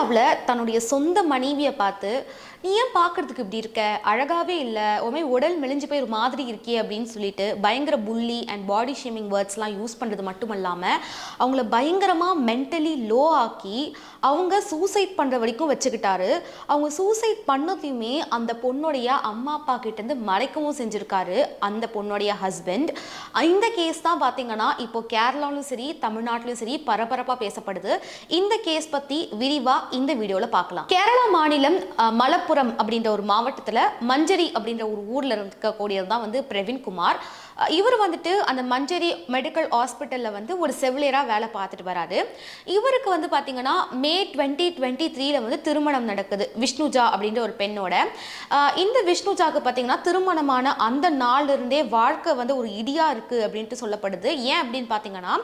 கேரளாவில் தன்னுடைய சொந்த மனைவியை பார்த்து நீ ஏன் பார்க்கறதுக்கு இப்படி இருக்க? அழகாவே இல்லை. உமே உடல் மெலிஞ்சு போய் ஒரு மாதிரி இருக்கே அப்படின்னு சொல்லிட்டு பயங்கர புள்ளி அண்ட் பாடி ஷேமிங் வேர்ட்ஸ்லாம் யூஸ் பண்ணுறது மட்டும் இல்லாமல் அவங்கள பயங்கரமாக மென்டலி லோ ஆக்கி அவங்க சூசைட் பண்ணுற வரைக்கும் வச்சுக்கிட்டாரு. அவங்க சூசைட் பண்ணதையுமே அந்த பொண்ணுடைய அம்மா அப்பா கிட்டேருந்து மறைக்கவும் செஞ்சுருக்காரு அந்த பொண்ணுடைய ஹஸ்பண்ட் இந்த கேஸ் தான் பார்த்தீங்கன்னா இப்போ கேரளாவிலும் சரி தமிழ்நாட்டிலும் சரி பரபரப்பாக பேசப்படுது. இந்த கேஸ் பற்றி விரிவாக இந்த வீடியோவில் பார்க்கலாம். கேரளா மாநிலம் மலப்புரம் அப்படின்ற ஒரு மாவட்டத்தில் மஞ்சரி அப்படின்ற ஒரு ஊரில் இருக்கக்கூடியது தான் வந்து பிரவீன்குமார். இவர் வந்துட்டு அந்த மஞ்சரி மெடிக்கல் ஹாஸ்பிட்டலில் வந்து ஒரு செவிலியராக வேலை பார்த்துட்டு வராரு. இவருக்கு வந்து பார்த்தீங்கன்னா மே டுவெண்ட்டி டுவெண்ட்டி த்ரீல வந்து திருமணம் நடக்குது விஷ்ணுஜா அப்படின்ற ஒரு பெண்ணோட. இந்த விஷ்ணுஜாக்கு பார்த்தீங்கன்னா திருமணமான அந்த நாளிலிருந்தே வாழ்க்கை வந்து ஒரு இடியாக இருக்கு அப்படின்ட்டு சொல்லப்படுது. ஏன் அப்படின்னு பார்த்தீங்கன்னா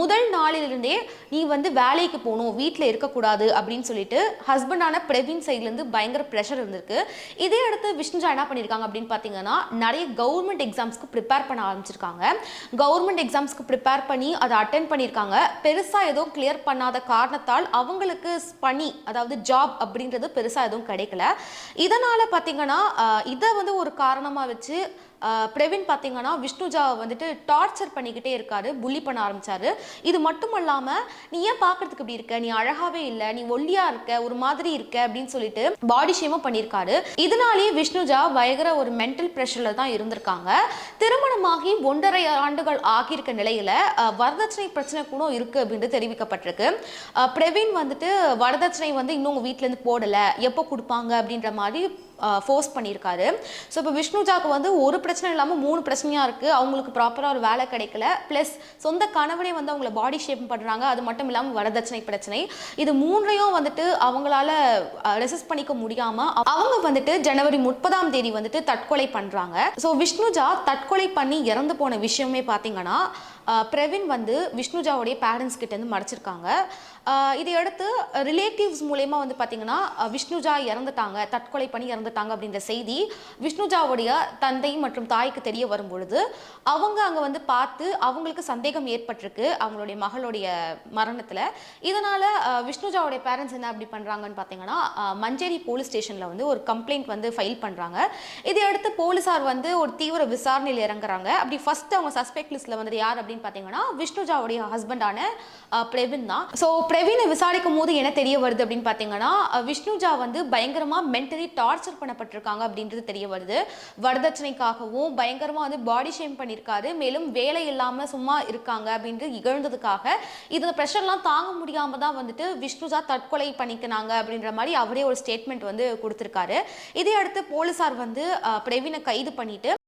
முதல் நாளிலிருந்தே நீ வந்து வேலைக்கு போகணும் வீட்டில் இருக்கக்கூடாது அப்படின்னு சொல்லிட்டு ஹஸ்பண்டான பிரவீன் சைட்லேருந்து பயங்கர ப்ரெஷர் இருந்திருக்கு. இதே அடுத்து விஷ்ணுஜா என்ன பண்ணியிருக்காங்க அப்படின்னு பார்த்தீங்கன்னா நிறைய கவர்மெண்ட் எக்ஸாம்ஸ்க்கு ப்ரிப்பேர் பண்ண ஆரம்பிச்சிருக்காங்க. கவர்மெண்ட் எக்ஸாம்ஸ்க்கு ப்ரிப்பேர் பண்ணி அதை அட்டன் பண்ணியிருக்காங்க. பெருசாக எதுவும் கிளியர் பண்ணாத காரணத்தால் அவங்களுக்கு பணி அதாவது ஜாப் அப்படின்றது பெருசாக எதுவும் கிடைக்கல. இதனால் பார்த்தீங்கன்னா இதை வந்து ஒரு காரணமாக வச்சு பிரவீன் பார்த்தீங்கன்னா விஷ்ணுஜாவை வந்துட்டு டார்ச்சர் பண்ணிக்கிட்டே இருக்காரு புள்ளி பண்ண ஆரம்பிச்சாரு. இது மட்டும் இல்லாமல் நீ ஏன் பார்க்கறதுக்கு இப்படி இருக்க? நீ அழகாவே இல்லை நீ ஒல்லியா இருக்க ஒரு மாதிரி இருக்க அப்படின்னு சொல்லிட்டு பாடி ஷேமும் பண்ணியிருக்காரு. இதனாலேயே விஷ்ணுஜா பயங்கர ஒரு மென்டல் ப்ரெஷர்ல தான் இருந்திருக்காங்க. திருமணமாகி ஒன்றரை ஆண்டுகள் ஆகியிருக்க நிலையில வரதட்சணை பிரச்சனை கூட இருக்கு அப்படின்ட்டு தெரிவிக்கப்பட்டிருக்கு. பிரவீன் வந்துட்டு வரதட்சணை வந்து இன்னும் உங்க வீட்டுல இருந்து போடல எப்போ கொடுப்பாங்க அப்படின்ற மாதிரி ஃபோர்ஸ் பண்ணியிருக்காரு. ஸோ இப்போ விஷ்ணுஜாக்கு வந்து ஒரு பிரச்சனை இல்லாமல் மூணு பிரச்சனையாக இருக்குது அவங்களுக்கு ப்ராப்பராக ஒரு வேலை கிடைக்கல. ப்ளஸ் சொந்த கணவனே வந்து அவங்கள பாடி ஷேப் பண்ணுறாங்க அது மட்டும் இல்லாமல் வரதட்சணை பிரச்சனை. இது மூன்றையும் வந்துட்டு அவங்களால ரெசிஸ்ட் பண்ணிக்க முடியாமல் அவங்க வந்துட்டு ஜனவரி முப்பதாம் தேதி வந்துட்டு தற்கொலை பண்ணுறாங்க ஸோ விஷ்ணுஜா தற்கொலை பண்ணி இறந்து போன விஷயமே பார்த்தீங்கன்னா பிரவீன் வந்து விஷ்ணுஜாவுடைய பேரண்ட்ஸ் கிட்டேருந்து மறைச்சிருக்காங்க. இதையடுத்து ரிலேட்டிவ்ஸ் மூலயமா வந்து பார்த்தீங்கன்னா விஷ்ணுஜா இறந்துட்டாங்க தற்கொலை பண்ணி இறந்துட்டாங்க அப்படின்ற செய்தி விஷ்ணுஜாவுடைய தந்தை மற்றும் தாய்க்கு தெரிய வரும் பொழுது அவங்க அங்கே வந்து பார்த்து அவங்களுக்கு சந்தேகம் ஏற்பட்டிருக்கு அவங்களுடைய மகளுடைய மரணத்தில். இதனால் விஷ்ணுஜாவுடைய பேரண்ட்ஸ் என்ன அப்படி பண்ணுறாங்கன்னு பார்த்தீங்கன்னா மஞ்சேரி போலீஸ் ஸ்டேஷனில் வந்து ஒரு கம்ப்ளைண்ட் வந்து ஃபைல் பண்ணுறாங்க இதையடுத்து போலீஸார் வந்து ஒரு தீவிர விசாரணையில் இறங்குறாங்க. அப்படி ஃபஸ்ட் அவங்க சஸ்பெக்ட் லிஸ்ட்டில் வந்து யார் அப்படின்னு பார்த்தீங்கன்னா விஷ்ணுஜாவுடைய ஹஸ்பண்டான பிரவின் தான். ஸோ பிரவீனை விசாரிக்கும் போது என்ன தெரிய வருது அப்படின்னு பார்த்தீங்கன்னா விஷ்ணுஜா வந்து பயங்கரமாக மென்டலி டார்ச்சர் பண்ணப்பட்டிருக்காங்க அப்படின்றது தெரிய வருது. வரதட்சணைக்காகவும் பயங்கரமாக வந்து பாடி ஷேம் பண்ணியிருக்காரு மேலும் வேலை இல்லாமல் சும்மா இருக்காங்க அப்படின்ட்டு இகழ்ந்ததுக்காக இது ப்ரெஷர்லாம் தாங்க முடியாமல் தான் வந்துட்டு விஷ்ணுஜா தற்கொலை பண்ணிக்கினாங்க அப்படின்ற மாதிரி அவரே ஒரு ஸ்டேட்மெண்ட் வந்து கொடுத்துருக்காரு. இதையடுத்து போலீஸார் வந்து பிரவீனை கைது பண்ணிட்டு